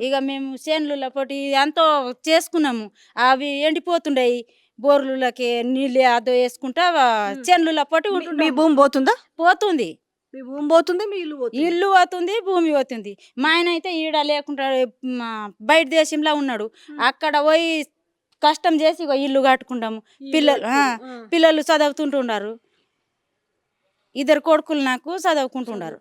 ఇక మేము చేనుల పొట్టి ఎంతో చేసుకున్నాము. అవి ఎండిపోతుండయి. బోర్లులకి నీళ్ళు అదో వేసుకుంటా చేనుల పొట్టి మీ- భూమి పోతుందా? పోతుంది. మీ భూమి పోతుంది మీ ఇల్లు పోతుంది. ఇల్లు పోతుంది భూమి పోతుంది. మా ఆయన అయితే ఈడ లేకుండా బయట దేశంలో ఉన్నాడు. అక్కడ పోయి కష్టం చేసి ఇల్లు కట్టుకుంటాము. పిల్లలు పిల్లలు చదువుతుంటున్నారు ఇద్దరు కొడుకులు నాకు చదువుకుంటున్నారు.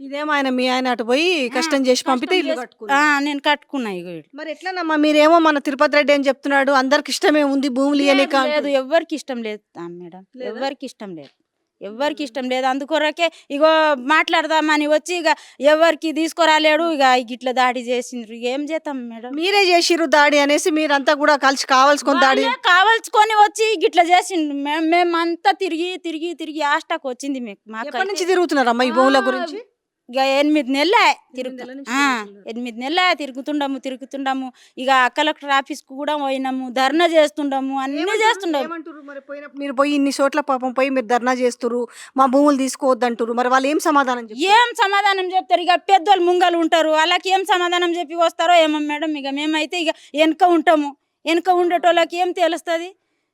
ఇదేమో ఆయన మీ ఆయన అటు పోయి కష్టం చేసి పంపితే ఇల్లు ఆ, నేను కట్టుకున్నా ఇగో. మరి ఎట్లానమ్మా? మీరేమో మన తిరుపతి రెడ్డి అని చెప్తున్నాడు అందరికి ఇష్టమే ఉంది భూములు లేదు, లేదు ఎవరికి ఇష్టం లేదు. ఆ, మేడం లేదా? ఎవరికి ఇష్టం లేదు. ఎవరికి ఇష్టం లేదు. అందుకొరకే ఇగో మాట్లాడదామని వచ్చి ఇక ఎవరికి తీసుకురాలేడు ఇక ఇట్లా దాడి చేసిండ్రు. ఏం చేద్దాం మేడం? మీరే చేసిర్రు దాడి అనేసి మీరంతా కూడా కలిసి కావాల్సుకొని దాడి వాళ్ళే కావాల్చుకొని వచ్చి గిట్లా చేసిండు మేము మేమంతా తిరిగి తిరిగి తిరిగి ఆస్టాకు వచ్చింది మీకు మాకు ఎప్పటి నుంచి తిరుగుతున్నారమ్మా ఈ భూముల గురించి? ఇక ఎనిమిది నెలలే తిరుగుతున్నారు. ఎనిమిది నెలలే తిరుగుతుండము తిరుగుతుండము. ఇక కలెక్టర్ ఆఫీస్కు కూడా పోయినాము ధర్నా చేస్తుండము అన్ని? చేస్తుండము. మరి? పోయినప్పుడు మీరు పోయి ఇన్ని చోట్ల పాపం పోయి మీరు ధర్నా చేస్తురు మా భూములు తీసుకోవద్దంటారు మరి వాళ్ళు ఏం సమాధానం ఏం సమాధానం చెప్తారు? ఇక పెద్దోళ్ళు ముంగలు ఉంటారు వాళ్ళకి ఏం సమాధానం చెప్పి వస్తారో ఏమో మేడం. ఇక మేమైతే ఇక వెనక ఉంటాము. వెనక ఉండేటోళ్ళకి ఏం తెలుస్తుంది?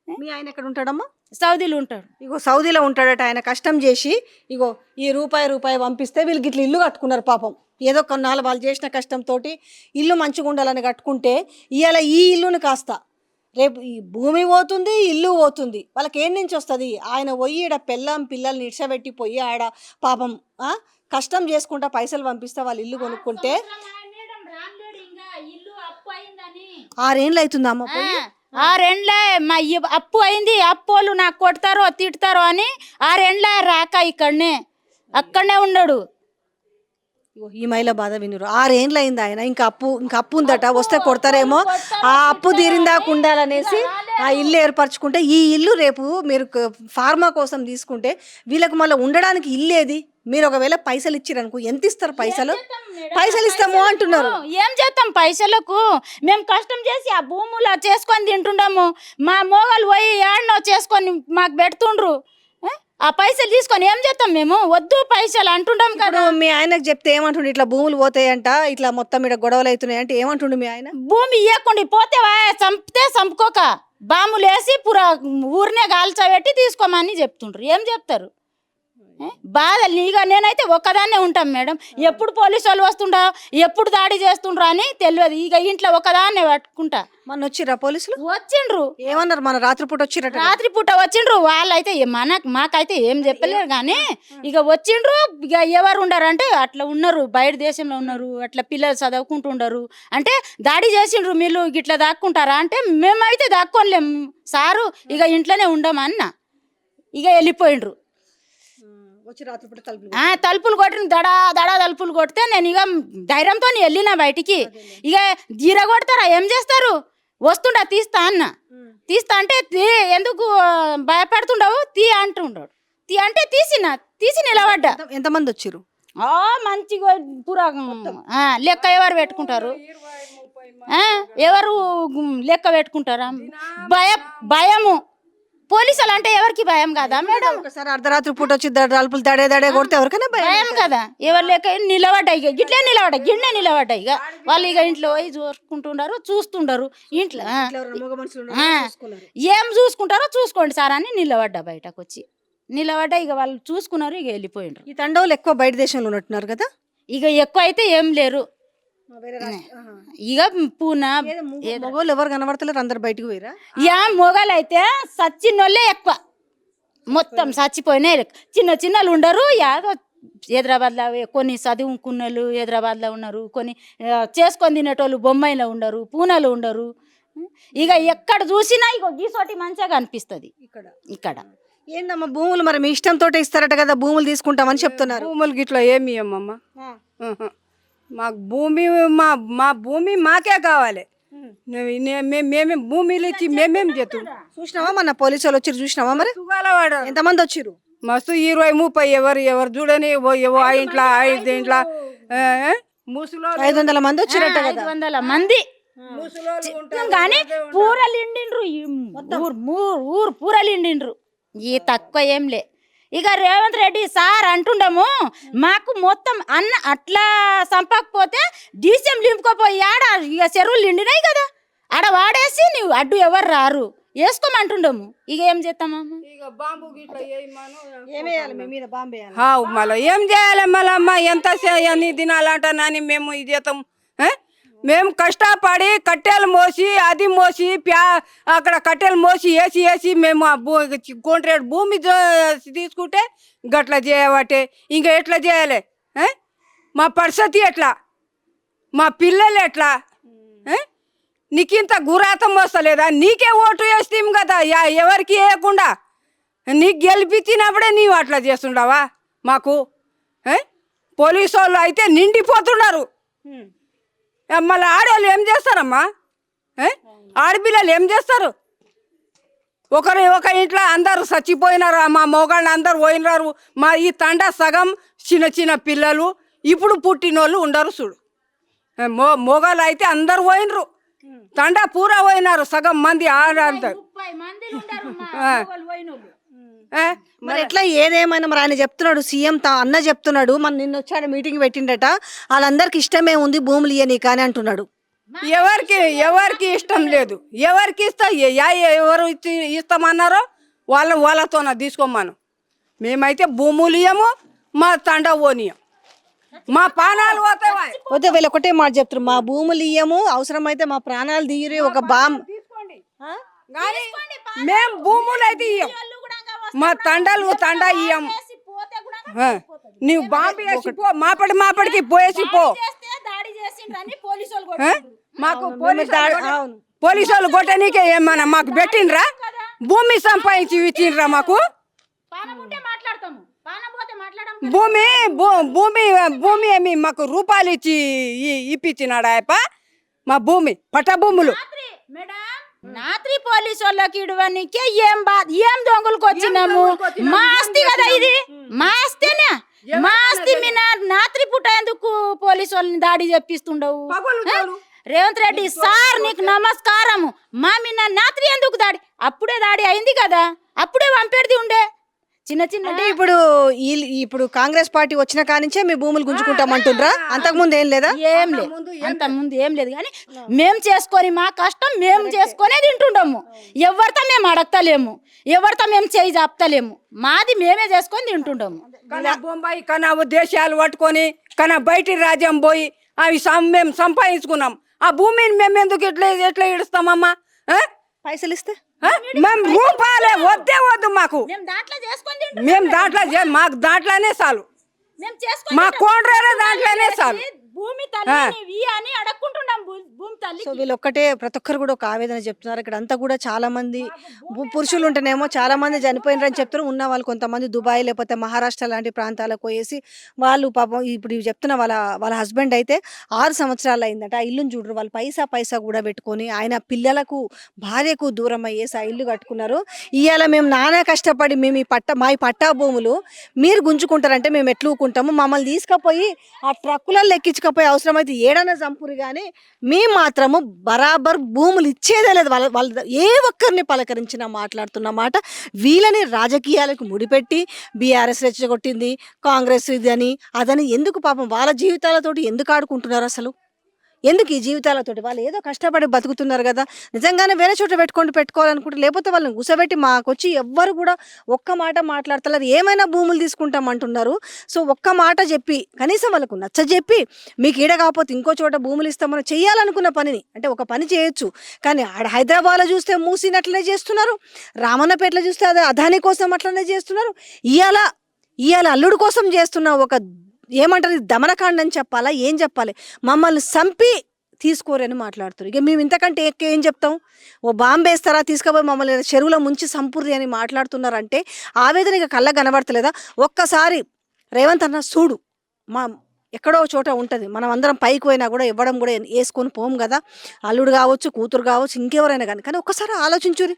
మీ ఆయన ఎక్కడ ఉంటాడమ్మా? సౌదీలు ఉంటాడు. ఇగో సౌదీలో ఉంటాడట ఆయన కష్టం చేసి ఇగో ఈ రూపాయి రూపాయి పంపిస్తే వీళ్ళకి ఇట్లా ఇల్లు కట్టుకున్నారు పాపం. ఏదో కొన్నాళ్ళు వాళ్ళు చేసిన కష్టంతో ఇల్లు మంచిగా ఉండాలని కట్టుకుంటే ఇవాళ ఈ ఇల్లుని కాస్త. రేపు ఈ భూమి పోతుంది ఇల్లు పోతుంది. వాళ్ళకి ఏం నుంచి వస్తుంది? ఆయన పోయి ఈడ పెళ్ళం పిల్లల్ని ఇడ్చబెట్టి పోయి ఆడ పాపం ఆ, కష్టం చేసుకుంటా పైసలు పంపిస్తే వాళ్ళు ఇల్లు కొనుక్కుంటే ఆరేళ్ళు అవుతుంది అమ్మ పోయి? ఆరేండ్లే మా ఇ- అప్పు అయింది అప్పోళ్ళు నాకు కొడతారో తిడతారో అని ఆ రెండ్లే రాక ఇక్కడనే. అక్కడనే ఉన్నాడు ఇగో ఈ మహిళ బాధ వినురు. ఆరేళ్ళు అయింది ఆయన. ఇంకా అప్పు ఇంకా అప్పు ఉందట. వస్తే కొడతారేమో? ఆ అప్పు తీరిందాక ఉండాలనేసి ఆ ఇల్లు ఏర్పరచుకుంటే ఈ ఇల్లు రేపు మీరు ఫార్మా కోసం తీసుకుంటే వీళ్ళకి మళ్ళీ ఉండడానికి ఇల్లు ఏది మీరు ఒకవేళ పైసలు ఇచ్చిరనుకో ఎంత ఇస్తారు పైసలు? పైసలు ఇస్తాము అంటున్నారు. ఏం చేస్తాం పైసలకు? మేము కష్టం చేసి ఆ భూములు చేసుకొని తింటుండము. మా మోగలు పోయి ఏడనో చేసుకొని మాకు పెడుతుండ్రు? ఆ పైసలు తీసుకొని ఏం చేస్తాం మేము? వద్దు పైసలు అంటుండం కదా. మీ ఆయనకు చెప్తే ఏమంటుండు ఇట్లా భూములు పోతాయంట ఇట్లా మొత్తం ఇక్కడ గొడవలు అవుతున్నాయి అంటే ఏమంటుండు మీ ఆయన? భూమి ఇవ్వకుండా పోతే చంపితే చంపుకోక. బాములు వేసి పురా ఊరినే గాల్చబెట్టి తీసుకోమని చెప్తుండ్రు. ఏం చెప్తారు? బాధలు ఇక నేనైతే ఒక్కదాన్నే ఉంటాం మేడం. ఎప్పుడు పోలీసు వాళ్ళు వస్తుండో ఎప్పుడు దాడి చేస్తుండ్రో అని తెలియదు. ఇక ఇంట్లో ఒక్కదాన్నే పట్టుకుంటా. మొన్న వచ్చిర్రా పోలీసులు? వచ్చిండ్రు. ఏమన్నారు మన రాత్రిపూట వచ్చిరట? కదా. రాత్రి పూట వచ్చిండ్రు. వాళ్ళైతే ఏ- మన మాకైతే ఏం చెప్పలేరు కానీ ఇక వచ్చిండ్రు. ఇక ఎవరు ఉండారంటే అట్లా ఉన్నారు. బయట దేశంలో ఉన్నారు. అట్లా పిల్లలు చదువుకుంటుండరు. అంటే దాడి చేసిండ్రు మీరు ఇట్లా దాక్కుంటారా అంటే మేమైతే దాక్కోలేం సారు ఇక ఇంట్లోనే ఉండమన్న ఇక వెళ్ళిపోయిండ్రు. వచ్చి రాత్రిపూట తలుపులు ఆ తలుపులు కొట్టిన దడా దడా తలుపులు కొడితే నేను ఇక ధైర్యంతో వెళ్ళిన బయటికి. ఇక జీర కొడతారా? ఏం చేస్తారు? వస్తుండా తీస్తా అన్న. తీస్తా అంటే తీ ఎందుకు భయపడుతుండవు? తీ అంటుండడు. తీ అంటే తీసిన తీసి నిలబడ్డా. ఎంత- ఎంతమంది వచ్చిర్రు? ఆ మంచిగా పురా ఆ, లెక్క ఎవరు పెట్టుకుంటారు? ఆ, ఎవరు లెక్క పెట్టుకుంటారా? భయ భయము. పోలీసులు అంటే ఎవరికి భయం కదా మేడం? ఒకసారి అర్ధరాత్రి పూట వచ్చి తలుపులు దడే దడే కొడితే ఎవరికైనా భయం కదా? ఎవరు లేక నిలబడ్డాయి ఇక. గిట్లే నిలబడ్డాయి గిన్నె నిలబడ్డాయి ఇక. వాళ్ళు ఇక ఇంట్లో పోయి చూసుకుంటుండారు చూస్తుండారు. ఇంట్లో ఆ. ఇట్లా. ఏం చూసుకుంటారో చూసుకోండి సార్ అని నిలబడ్డా బయటకు వచ్చి. నిలబడ్డా ఇక వాళ్ళు చూసుకున్నారు ఇక వెళ్ళిపోయిండ్రు. ఈ తండవులు ఎక్కువ బయట దేశంలో ఉన్నట్టున్నారు కదా? ఇక ఎక్కువ అయితే ఏం లేరు. ఇక పూనా? మగవాళ్ళు ఎవరు కనబడతలేరు అందరు బయటకు పోయిరా? యా మొగలు అయితే సచ్చినోళ్ళే ఎక్కువ. మొత్తం చచ్చిపోయినాయి లెక్క. చిన్న చిన్నలు ఉండరు యాదో హైదరాబాద్లో కొన్ని చదువుకున్నోళ్ళు హైదరాబాద్లో ఉన్నారు కొన్ని చేసుకొని తినేటోళ్ళు బొంబాయిలో ఉండరు పూనాలో ఉండరు. ఇక ఎక్కడ చూసినా ఇక గీసోటి మంచిగా కనిపిస్తుంది. ఇక్కడ. ఇక్కడ. ఏందమ్మా భూములు మరి మీ ఇష్టంతో ఇస్తారట కదా భూములు తీసుకుంటామని చెప్తున్నారు. భూములు గిట్లా ఏమి ఆహా. మాకు భూమి మా మా భూమి మాకే కావాలి. నే- నే- మే- మేమే భూమిలు ఇచ్చి మేమేం చేస్తాం? చూసినావా మన పోలీసు వాళ్ళు వచ్చి చూసినావా మరి? వాడు ఎంతమంది వచ్చిర్రు? మస్తు ఇరవై ముప్పై ఎవరు ఎవరు చూడని ఏవో ఆ ఇంట్లో ఆ ఇంట్లో ముసలో ఐదు వందల మంది వచ్చిరట ఐదు కదా? వందల మంది. కానీ పూరలు ఇండిండ్రు ఊరు మూ- ఊరు పూరలు ఇండిండ్రు ఈ తక్కువ ఏం లే. ఇక రేవంత్ రెడ్డి సార్ అంటుండము మాకు మొత్తం అన్న అట్లా సంపకపోతే డీసీఎం నింపుకోపోయి ఆడ ఇక చెరువులు నిండినాయి కదా. ఆడ వాడేసి నువ్వు అడ్డు ఎవరు రారు. వేసుకోమంటుండము. ఇక ఏం చేస్తామమ్మ ఇక బాంబు గిట్ల వేయమను. ఏమేయాలి మీ మీద బాంబే హా, మళ్ళా ఏం చేయాలి మళ్ళీ అమ్మ? ఎంత ఎన్ని దినాలంటానని మేము ఇది చేస్తాం ఏ? మేము కష్టపడి కట్టెలు మోసి అది మోసి ప్యా అక్కడ కట్టెలు మోసి వేసి వేసి మేము ఆ భూ కోంట్రేడు భూమి తీసుకుంటే గట్ల చేయబట్టే. ఇంకా ఎట్లా చేయాలి? మా పరిస్థితి ఎట్లా? మా పిల్లలు ఎట్లా? నీకు నీకింత గురాతం వస్తలేదా? నీకే ఓటు వేస్తాం కదా ఎవరికి వేయకుండా? నీకు గెలిపించినప్పుడే నీవు అట్లా చేస్తుండవా? మాకు పోలీసు వాళ్ళు అయితే నిండిపోతున్నారు. మళ్ళీ ఆడవాళ్ళు ఏం చేస్తారమ్మా? ఏ? ఆడపిల్లలు ఏం చేస్తారు? ఒకరు ఒక ఇంట్లో అందరు చచ్చిపోయినారు మా మొగాళ్ళు అందరు పోయినారు. మా ఈ తండ సగం చిన్న చిన్న పిల్లలు ఇప్పుడు పుట్టినోళ్ళు ఉండరు చూడు. మో మొగాళ్ళు అయితే అందరు పోయినరు. తండ పూరా పోయినారు సగం మంది ఆడ మరి ఎట్లా ఏదేమైనా మరి ఆయన చెప్తున్నాడు సీఎం తా అన్న చెప్తున్నాడు మన నిన్న వచ్చాడు మీటింగ్ పెట్టిండట వాళ్ళందరికి ఇష్టమే ఉంది భూములు ఇయ్య నీకు అని అంటున్నాడు. ఎవరికి ఎవరికి ఇష్టం లేదు. ఎవరికి ఇస్తా ఎవరు ఇస్తామన్నారో వాళ్ళ వాళ్ళతోన తీసుకోమను. మేమైతే భూములు ఇయ్యము మా తండ ఓనియం మా పానాలు పోతాయి పోతే వీళ్ళు ఒకటే మాట చెప్తున్నారు. మా భూములు ఇయ్యము అవసరమైతే మా ప్రాణాలు తీయరి ఒక బాంబ్ తీసుకోండి. కానీ మేం భూములు అయితే ఇయ్యం. మా తండలు తండ ఇయ్యం. వేసి పోతే కూడా ఆ, నీవు బాంబు వేసి పో మాపడి మాపడికి పోయేసి పో. మాకు పోలీసు వాళ్ళు కొట్టనీకే ఏమన్నా మాకు పెట్టిండ్రా? భూమి సంపాదించి ఇచ్చిండ్రా మాకు? భూమి భూ- భూమి భూమి ఏమి మాకు రూపాయలు ఇచ్చి ఇ- ఇప్పించినాడు మా భూమి పట్ట భూములు రాత్రి పోలీసు వాళ్ళకి ఇడవనికి ఏం బా ఏం దొంగలకు వచ్చినాము మా ఆస్తి కదా ఇది? మా ఆస్తేనే? మా ఆస్తి మీ రాత్రి పూట ఎందుకు పోలీసు వాళ్ళని దాడి చేపిస్తుండవు? ఆ? రేవంత్ రెడ్డి సార్ నీకు నమస్కారము. మా మీ నా రాత్రి ఎందుకు దాడి? అప్పుడే దాడి అయింది కదా? అప్పుడే పంపేది ఉండే. చిన్న చిన్న అంటే ఇప్పుడు ఈ- ఇప్పుడు కాంగ్రెస్ పార్టీ వచ్చిన కానించే మీ భూములు గుంజుకుంటామంటుండ్రా? అంతకుముందు ఏం లేదా? ఏం లేదు. అంత ముందు ఏం లేదు. కానీ మేము చేసుకొని మా కష్టం మేము చేసుకొనే తింటుండము. ఎవరితో మేము అడగతలేము ఎవరితో మేము చేయి జాపుతలేము మాది మేమే చేసుకొని తింటుండము. కన బొంబాయి కన దేశాలు పట్టుకొని కన బయటి రాజ్యం పోయి అవి సం- మేము సంపాదించుకున్నాం. ఆ భూమిని మేము ఎందుకు ఎట్లా ఎట్లా ఇడుస్తామమ్మా ఆ? పైసలు ఇస్తే? మేము రూపాయలే వద్దే వద్దు మాకు. మేము దాంట్లో మాకు దాంట్లోనే చాలు. మా తింటాం. కోండ్రేరే దాంట్లోనే చాలు. భూమి తల్లి అని భూమి తల్లి సో వీళ్ళు ఒక్కటే ప్రతి ఒక్కరు కూడా ఒక ఆవేదన చెప్తున్నారు. ఇక్కడ అంతా కూడా చాలా మంది పురుషులు ఉంటేనేమో చాలా మంది చనిపోయినారని చెప్తారు ఉన్న వాళ్ళు కొంతమంది దుబాయ్ లేకపోతే మహారాష్ట్ర లాంటి ప్రాంతాలకు పోయేసి వాళ్ళు పాపం ఇప్పుడు చెప్తున్న వాళ్ళ వాళ్ళ హస్బెండ్ అయితే ఆరు సంవత్సరాలు అయిందట. ఆ ఇల్లుని చూడరు. వాళ్ళు పైసా పైసా కూడా పెట్టుకొని ఆయన పిల్లలకు భార్యకు దూరం అయ్యేసి ఆ ఇల్లు కట్టుకున్నారు. ఇవాళ మేము నానా కష్టపడి మేము ఈ పట్ట మా ఈ పట్టా భూములు మీరు గుంజుకుంటారంటే మేము ఎట్లుకుంటాము? మమ్మల్ని తీసుకుపోయి ఆ ట్రక్కులలో ఎక్కించుకపోయి అవసరమైతే ఏడన్నా చంపురు కానీ మేము మాత్రము బరాబర్ భూములు ఇచ్చేదే లేదు. వాళ్ళ వాళ్ళ ఏ ఒక్కరిని పలకరించినా మాట్లాడుతున్న మాట వీళ్ళని రాజకీయాలకు ముడిపెట్టి బీఆర్ఎస్ రెచ్చగొట్టింది కాంగ్రెస్ ఇది అని అదని ఎందుకు పాపం వాళ్ళ జీవితాలతోటి ఎందుకు ఆడుకుంటున్నారు అసలు? ఎందుకు ఈ జీవితాలతోటి? వాళ్ళు ఏదో కష్టపడి బతుకుతున్నారు కదా. నిజంగానే వేరే చోట పెట్టుకొని పెట్టుకోవాలనుకుంటే లేకపోతే వాళ్ళని గుసబెట్టి మాకొచ్చి ఎవ్వరు కూడా ఒక్క మాట మాట్లాడతలేరు ఏమైనా భూములు తీసుకుంటాం అంటున్నారు. సో ఒక్క మాట చెప్పి కనీసం వాళ్ళకు నచ్చ చెప్పి మీకు ఈడ కాకపోతే ఇంకో చోట భూములు ఇస్తామని చేయాలనుకున్న పనిని అంటే ఒక పని చేయొచ్చు. కానీ ఆడ హైదరాబాద్లో చూస్తే మూసినట్లనే చేస్తున్నారు. రామన్నపేటలో చూస్తే అదే అదాని కోసం అట్లనే చేస్తున్నారు. ఇవాళ ఇవాళ అల్లుడు కోసం చేస్తున్న ఒక ఏమంటారు? ఇది దమనకాండ అని చెప్పాలా? ఏం చెప్పాలి? మమ్మల్ని చంపి తీసుకోరని మాట్లాడుతారు ఇక మేము ఇంతకంటే ఏం చెప్తాం? ఓ బాంబేస్తారా తీసుకుపోయి మమ్మల్ని చెరువులో ముంచి సంపూర్తి అని మాట్లాడుతున్నారంటే ఆవేదన ఇక కళ్ళ కనబడతలేదా? ఒక్కసారి రేవంత్ అన్న చూడు. మా ఎక్కడో ఒక చోట ఉంటుంది. మనం అందరం పైకి పోయినా కూడా ఇవ్వడం కూడా వేసుకొని పోం కదా. అల్లుడు కావచ్చు కూతురు కావచ్చు ఇంకెవరైనా కానీ. కానీ ఒక్కసారి ఆలోచించురి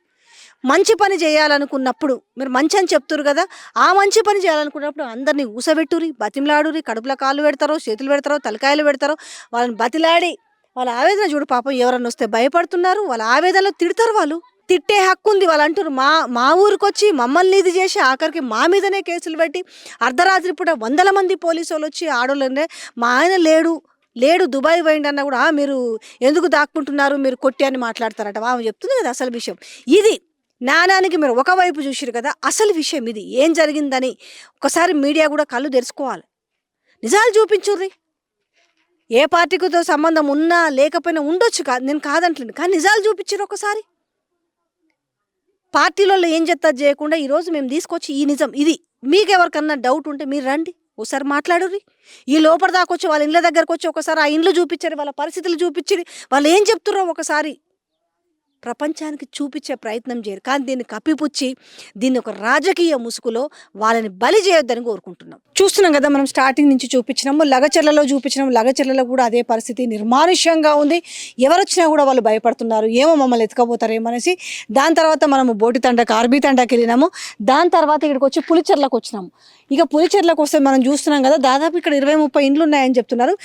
మంచి పని చేయాలనుకున్నప్పుడు మీరు మంచి అని చెప్తారు కదా ఆ మంచి పని చేయాలనుకున్నప్పుడు అందరినీ ఊసబెట్టురి బతిమలాడురి కడుపులో కాళ్ళు పెడతారో చేతులు పెడతారో తలకాయలు పెడతారో వాళ్ళని బతిలాడి వాళ్ళ ఆవేదన చూడు పాపం ఎవరన్నా వస్తే భయపడుతున్నారు వాళ్ళ ఆవేదనలో తిడతారు వాళ్ళు. తిట్టే హక్కు ఉంది వాళ్ళు అంటారు మా మా ఊరికి వచ్చి మమ్మల్ని ఇది చేసి ఆఖరికి మా మీదనే కేసులు పెట్టి అర్ధరాత్రి పూట వందల మంది పోలీసు వాళ్ళు వచ్చి ఆడోళ్ళనే మా ఆయన లేడు లేడు దుబాయ్ పోయిండి అన్నా కూడా మీరు ఎందుకు దాక్కుంటున్నారు? మీరు కొట్టి అని మాట్లాడతారట. ఆమె చెప్తుంది కదా అసలు విషయం. ఇది నాణానికి మీరు ఒకవైపు చూసారు కదా అసలు విషయం ఇది. ఏం జరిగిందని ఒకసారి మీడియా కూడా కళ్ళు తెరుచుకోవాలి. నిజాలు చూపించుర్రి. ఏ పార్టీతో సంబంధం ఉన్నా లేకపోయినా ఉండొచ్చు కాదు నేను కాదంటలేను కానీ నిజాలు చూపించారు ఒకసారి. పార్టీలలో ఏం చెత్త చేయకుండా ఈరోజు మేము తీసుకొచ్చి ఈ నిజం ఇది. మీకు ఎవరికన్నా డౌట్ ఉంటే మీరు రండి. ఒకసారి మాట్లాడుర్రి. ఈ లోపల దాకా వచ్చి వాళ్ళ ఇండ్ల దగ్గరకు వచ్చి ఒకసారి ఆ ఇండ్లు చూపించారు వాళ్ళ పరిస్థితులు చూపించి వాళ్ళు ఏం చెప్తున్నారో ఒకసారి. ప్రపంచానికి చూపించే ప్రయత్నం చేయరు. కానీ దీన్ని కప్పిపుచ్చి దీన్ని ఒక రాజకీయ ముసుగులో వాళ్ళని బలి చేయొద్దని కోరుకుంటున్నాం. చూస్తున్నాం కదా మనం స్టార్టింగ్ నుంచి చూపించినాము లగచర్లలో చూపించినాము లగచర్లలో కూడా అదే పరిస్థితి నిర్మానుష్యంగా ఉంది. ఎవరొచ్చినా కూడా వాళ్ళు భయపడుతున్నారు. ఏమో మమ్మల్ని ఎత్తుకపోతారేమో అనేసి. దాని తర్వాత మనము బోటి తండకు ఆర్బీ తండకి వెళ్ళినాము. దాని తర్వాత ఇక్కడికి వచ్చి పులిచెర్లకు వచ్చినాము. ఇక పులిచెర్లకు వస్తే మనం చూస్తున్నాం కదా దాదాపు ఇక్కడ ఇరవై ముప్పై ఇండ్లు ఉన్నాయని చెప్తున్నారు.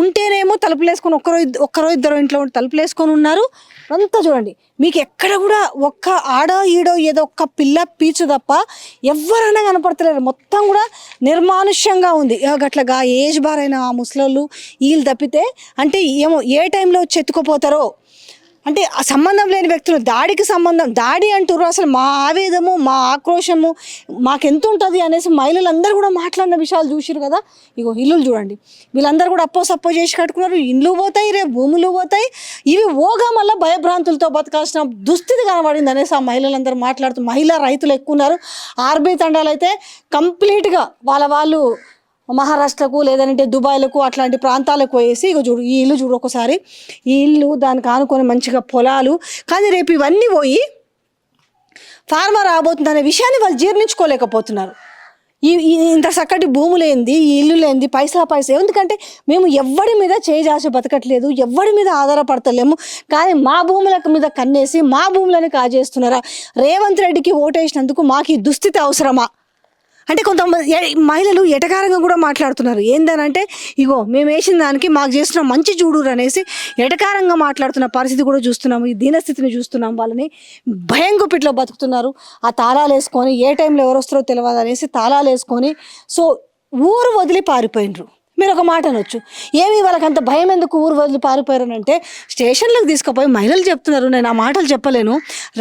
ఉంటేనేమో తలుపులు వేసుకొని ఒక్కరో ఒక్కరో ఇద్దరు ఇంట్లో ఉండి తలుపులు వేసుకొని ఉన్నారు. అంతా చూడండి. మీకు ఎక్కడ కూడా ఒక్క ఆడో ఈడో ఏదో ఒక్క పిల్ల పీచు తప్ప ఎవరైనా కనపడతలేరు. మొత్తం కూడా నిర్మానుష్యంగా ఉంది. అట్లా ఏజ్ బారైన ఆ ముసలోళ్ళు వీళ్ళు తప్పితే అంటే ఏమో ఏ టైంలో చెత్తుకుపోతారో అంటే ఆ సంబంధం లేని వ్యక్తులు దాడికి సంబంధం దాడి అంటారు అసలు మా ఆవేదము మా ఆక్రోశము మాకెంత ఉంటుంది అనేసి మహిళలందరూ కూడా మాట్లాడిన విషయాలు చూసిరు కదా. ఇగో ఇల్లులు చూడండి. వీళ్ళందరూ కూడా అప్పో సప్పో చేసి కట్టుకున్నారు. ఇండ్లు పోతాయి రేపు భూములు పోతాయి. ఇవి ఓగా మళ్ళీ భయభ్రాంతులతో బతకాల్సిన దుస్థితి కనబడింది అనేసి ఆ మహిళలందరూ మాట్లాడుతూ మహిళా రైతులు ఎక్కువ ఉన్నారు ఆర్బీ తండాలు అయితే కంప్లీట్గా వాళ్ళ వాళ్ళు మహారాష్ట్రకు లేదంటే దుబాయ్లకు అట్లాంటి ప్రాంతాలకు పోయేసి ఇక చూడు ఈ ఇల్లు చూడు ఒకసారి. ఈ ఇల్లు దానికి ఆనుకొని మంచిగా పొలాలు. కానీ రేపు ఇవన్నీ పోయి ఫార్మర్ రాబోతుంది అనే విషయాన్ని వాళ్ళు జీర్ణించుకోలేకపోతున్నారు. ఈ ఇంత చక్కటి భూములేంది ఈ ఇల్లు లేంది పైసా పైసా. ఎందుకంటే మేము ఎవ్వడి మీద చేజాసి బతకట్లేదు ఎవ్వడి మీద ఆధారపడతలేము. కానీ మా భూముల మీద కన్నేసి మా భూములని కాజేస్తున్నారా? రేవంత్ రెడ్డికి ఓటేసినందుకు మాకు ఈ దుస్థితి అవసరమా? అంటే కొంతమంది మహిళలు ఎటకారంగా కూడా మాట్లాడుతున్నారు. ఏందనంటే ఇగో మేము వేసిన దానికి మాకు చేసిన మంచి చూడురు అనేసి ఎటకారంగా మాట్లాడుతున్న పరిస్థితి కూడా చూస్తున్నాము. ఈ దీనస్థితిని చూస్తున్నాం. వాళ్ళని భయం గుప్పిట్లో బతుకుతున్నారు. ఆ తాళాలు వేసుకొని ఏ టైంలో ఎవరు వస్తారో తెలియదు అనేసి తాళాలు వేసుకొని సో ఊరు వదిలి పారిపోయినరు మీరు ఒక మాట అనొచ్చు. ఏమి వాళ్ళకి అంత భయం ఎందుకు ఊరు వదిలి పారిపోయారనంటే స్టేషన్లకు తీసుకుపోయి మహిళలు చెప్తున్నారు. నేను ఆ మాటలు చెప్పలేను.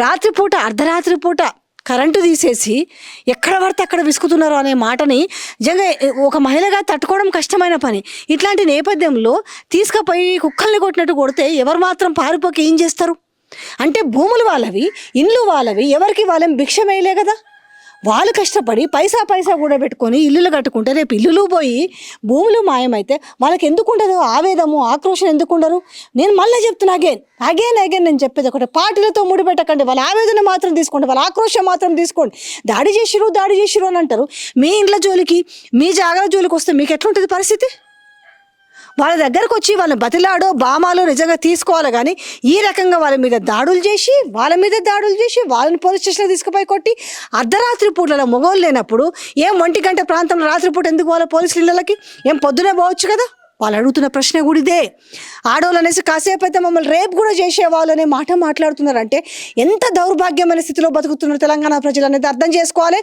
రాత్రిపూట అర్ధరాత్రి పూట కరెంటు తీసేసి ఎక్కడ పడితే అక్కడ విసుకుతున్నారు అనే మాటని నిజంగా ఒక మహిళగా తట్టుకోవడం కష్టమైన పని. ఇట్లాంటి నేపథ్యంలో తీసుకుపోయి కుక్కల్ని కొట్టినట్టు కొడితే ఎవరు మాత్రం పారిపోక ఏం చేస్తారు? అంటే భూములు వాళ్ళవి ఇండ్లు వాళ్ళవి ఎవరికి వాళ్ళని భిక్ష వేయలే కదా? వాళ్ళు కష్టపడి పైసా పైసా కూడా పెట్టుకొని ఇల్లులు కట్టుకుంటే రేపు ఇల్లులు పోయి భూములు మాయమైతే వాళ్ళకి ఎందుకు ఉండదు? ఆవేదము ఆక్రోషం ఎందుకు ఉండరు? నేను మళ్ళీ చెప్తున్నా అగైన్ అగైన్ అగైన్ నేను చెప్పేది ఒకటి. పార్టీలతో ముడిపెట్టకండి. వాళ్ళ ఆవేదన మాత్రం తీసుకోండి. వాళ్ళ ఆక్రోషం మాత్రం తీసుకోండి. దాడి చేసిరు దాడి చేసిరు అని అంటారు. మీ ఇండ్ల జోలికి మీ జాగ్రత్త జోలికి వస్తే మీకు ఎట్లుంటుంది పరిస్థితి? వాళ్ళ దగ్గరకు వచ్చి వాళ్ళని బతిలాడో బామాలో నిజంగా తీసుకోవాలి కానీ ఈ రకంగా వాళ్ళ మీద దాడులు చేసి వాళ్ళ మీద దాడులు చేసి వాళ్ళని పోలీస్ స్టేషన్లో తీసుకుపోయి కొట్టి అర్ధరాత్రి పూటల మొగోళ్ళు లేనప్పుడు ఏం ఒంటి గంట ప్రాంతంలో రాత్రిపూట ఎందుకు వాళ్ళ పోలీసుల ఇళ్ళకి? ఏం పొద్దునే పోవచ్చు కదా? వాళ్ళు అడుగుతున్న ప్రశ్న కూడా ఇదే. ఆడవాళ్ళు అనేసి కాసేపు అయితే మమ్మల్ని రేపు కూడా చేసేవాళ్ళు అనే మాట మాట్లాడుతున్నారంటే ఎంత దౌర్భాగ్యమైన స్థితిలో బతుకుతున్నారు తెలంగాణ ప్రజలు అనేది అర్థం చేసుకోవాలి.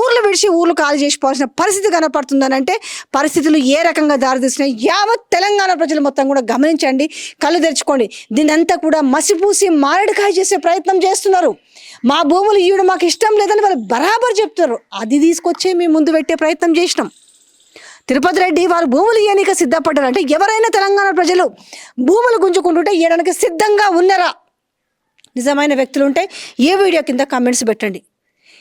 ఊర్లు విడిచి ఊర్లు ఖాళీ చేసుకోవాల్సిన పరిస్థితి కనపడుతుందని అంటే పరిస్థితులు ఏ రకంగా దారితీస్తున్నాయి యావత్ తెలంగాణ ప్రజలు మొత్తం కూడా గమనించండి కళ్ళు తెరుచుకోండి. దీనంతా కూడా మసిపూసి మారడికాయ చేసే ప్రయత్నం చేస్తున్నారు. మా భూములు ఇవ్వడం మాకు ఇష్టం లేదని వాళ్ళు బరాబర్ చెప్తున్నారు. అది తీసుకొచ్చే మేము ముందు పెట్టే ప్రయత్నం చేసినాం. తిరుపతి రెడ్డి వారు భూములు ఇయ్యనీకి సిద్ధపడ్డారంటే ఎవరైనా తెలంగాణ ప్రజలు భూములు గుంజుకుంటుంటే ఇవ్వడానికి సిద్ధంగా ఉన్నారా? నిజమైన వ్యక్తులు ఉంటే ఏ వీడియో కింద కామెంట్స్ పెట్టండి.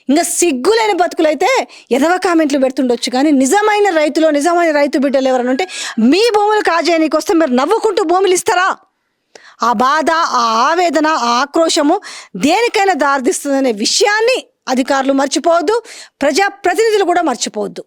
ఇంకా సిగ్గులేని బతుకులైతే ఎదవ కామెంట్లు పెడుతుండొచ్చు కానీ నిజమైన రైతులు నిజమైన రైతు బిడ్డలు ఎవరైనా ఉంటే మీ భూములు కాజేయనీకి వస్తే మీరు నవ్వుకుంటూ భూములు ఇస్తారా? ఆ బాధ ఆ ఆవేదన ఆ ఆక్రోశము దేనికైనా దారితీస్తుందనే విషయాన్ని అధికారులు మర్చిపోవద్దు ప్రజా ప్రతినిధులు కూడా మర్చిపోవద్దు.